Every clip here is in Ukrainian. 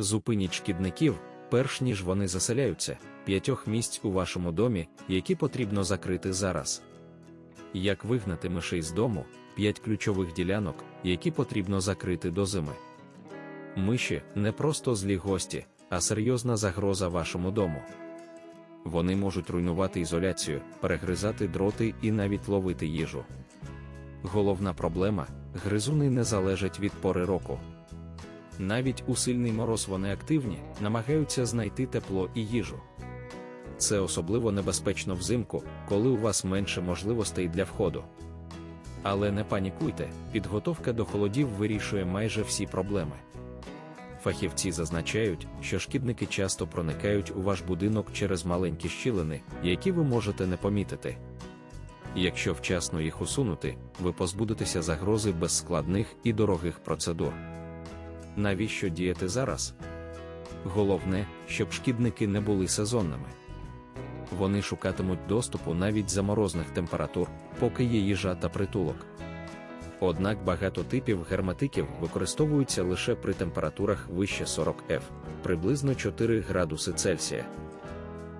Зупиніть шкідників, перш ніж вони заселяються, п'ятьох місць у вашому домі, які потрібно закрити зараз. Як вигнати мишей з дому, п'ять ключових ділянок, які потрібно закрити до зими. Миші не просто злі гості, а серйозна загроза вашому дому. Вони можуть руйнувати ізоляцію, перегризати дроти і навіть ловити їжу. Головна проблема гризуни не залежать від пори року. Навіть у сильний мороз вони активні, намагаються знайти тепло і їжу. Це особливо небезпечно взимку, коли у вас менше можливостей для входу. Але не панікуйте, підготовка до холодів вирішує майже всі проблеми. Фахівці зазначають, що шкідники часто проникають у ваш будинок через маленькі щілини, які ви можете не помітити. Якщо вчасно їх усунути, ви позбудетеся загрози без складних і дорогих процедур. Навіщо діяти зараз? Головне, щоб шкідники не були сезонними. Вони шукатимуть доступу навіть за морозних температур, поки є їжа та притулок. Однак багато типів герметиків використовуються лише при температурах вище 40 F, приблизно 4 градуси Цельсія.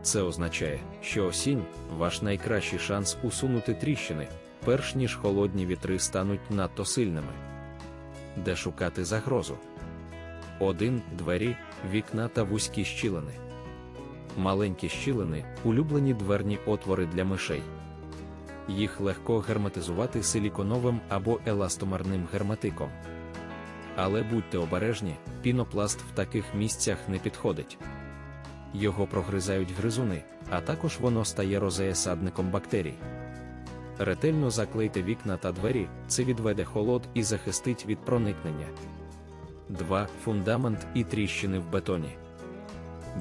Це означає, що осінь ваш найкращий шанс усунути тріщини, перш ніж холодні вітри стануть надто сильними. Де шукати загрозу? 1. Двері, вікна та вузькі щілини. Маленькі щілини улюблені дверні отвори для мишей. Їх легко герметизувати силіконовим або еластомерним герметиком. Але будьте обережні, пінопласт в таких місцях не підходить. Його прогризають гризуни, а також воно стає розеясадником бактерій. Ретельно заклейте вікна та двері, це відведе холод і захистить від проникнення. 2. Фундамент і тріщини в бетоні.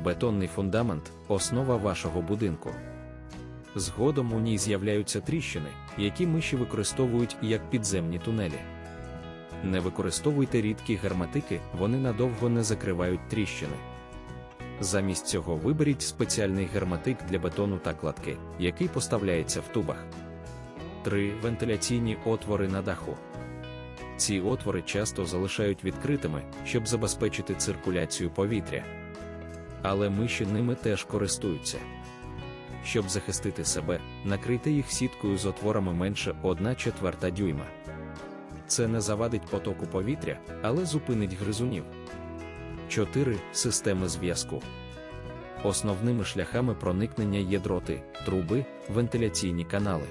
Бетонний фундамент основа вашого будинку. Згодом у ній з'являються тріщини, які миші використовують як підземні тунелі. Не використовуйте рідкі герметики, вони надовго не закривають тріщини. Замість цього виберіть спеціальний герметик для бетону та кладки, який поставляється в тубах. 3. Вентиляційні отвори на даху. Ці отвори часто залишають відкритими, щоб забезпечити циркуляцію повітря. Але миші ними теж користуються. Щоб захистити себе, накрийте їх сіткою з отворами менше 1 четверта дюйма. Це не завадить потоку повітря, але зупинить гризунів. 4. Системи зв'язку. Основними шляхами проникнення є дроти, труби, вентиляційні канали.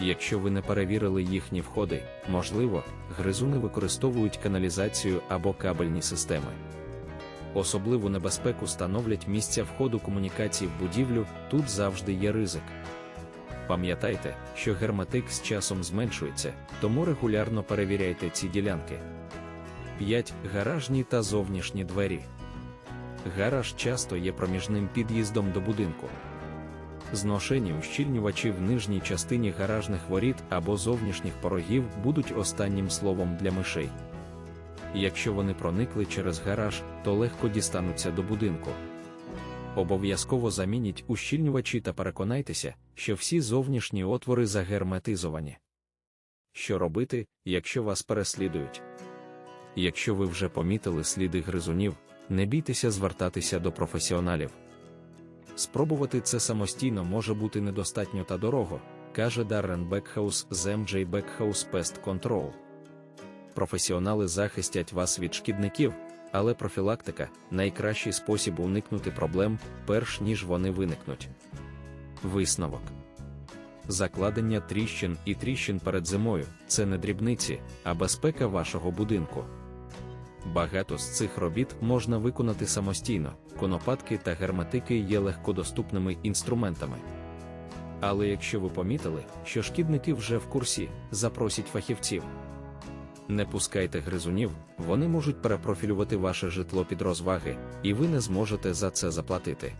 Якщо ви не перевірили їхні входи, можливо, гризуни використовують каналізацію або кабельні системи. Особливу небезпеку становлять місця входу комунікацій в будівлю, тут завжди є ризик. Пам'ятайте, що герметик з часом зменшується, тому регулярно перевіряйте ці ділянки. 5. Гаражні та зовнішні двері. Гараж часто є проміжним під'їздом до будинку. Зношені ущільнювачі в нижній частині гаражних воріт або зовнішніх порогів будуть останнім словом для мишей. Якщо вони проникли через гараж, то легко дістануться до будинку. Обов'язково замініть ущільнювачі та переконайтеся, що всі зовнішні отвори загерметизовані. Що робити, якщо вас переслідують? Якщо ви вже помітили сліди гризунів, не бійтеся звертатися до професіоналів. Спробувати це самостійно може бути недостатньо та дорого, каже Даррен Бекхаус з MJ Бекхаус Pest Control. Професіонали захистять вас від шкідників, але профілактика найкращий спосіб уникнути проблем, перш ніж вони виникнуть. Висновок закладення тріщин і тріщин перед зимою це не дрібниці, а безпека вашого будинку. Багато з цих робіт можна виконати самостійно, конопатки та герметики є легкодоступними інструментами. Але якщо ви помітили, що шкідники вже в курсі, запросіть фахівців. Не пускайте гризунів, вони можуть перепрофілювати ваше житло під розваги, і ви не зможете за це заплатити.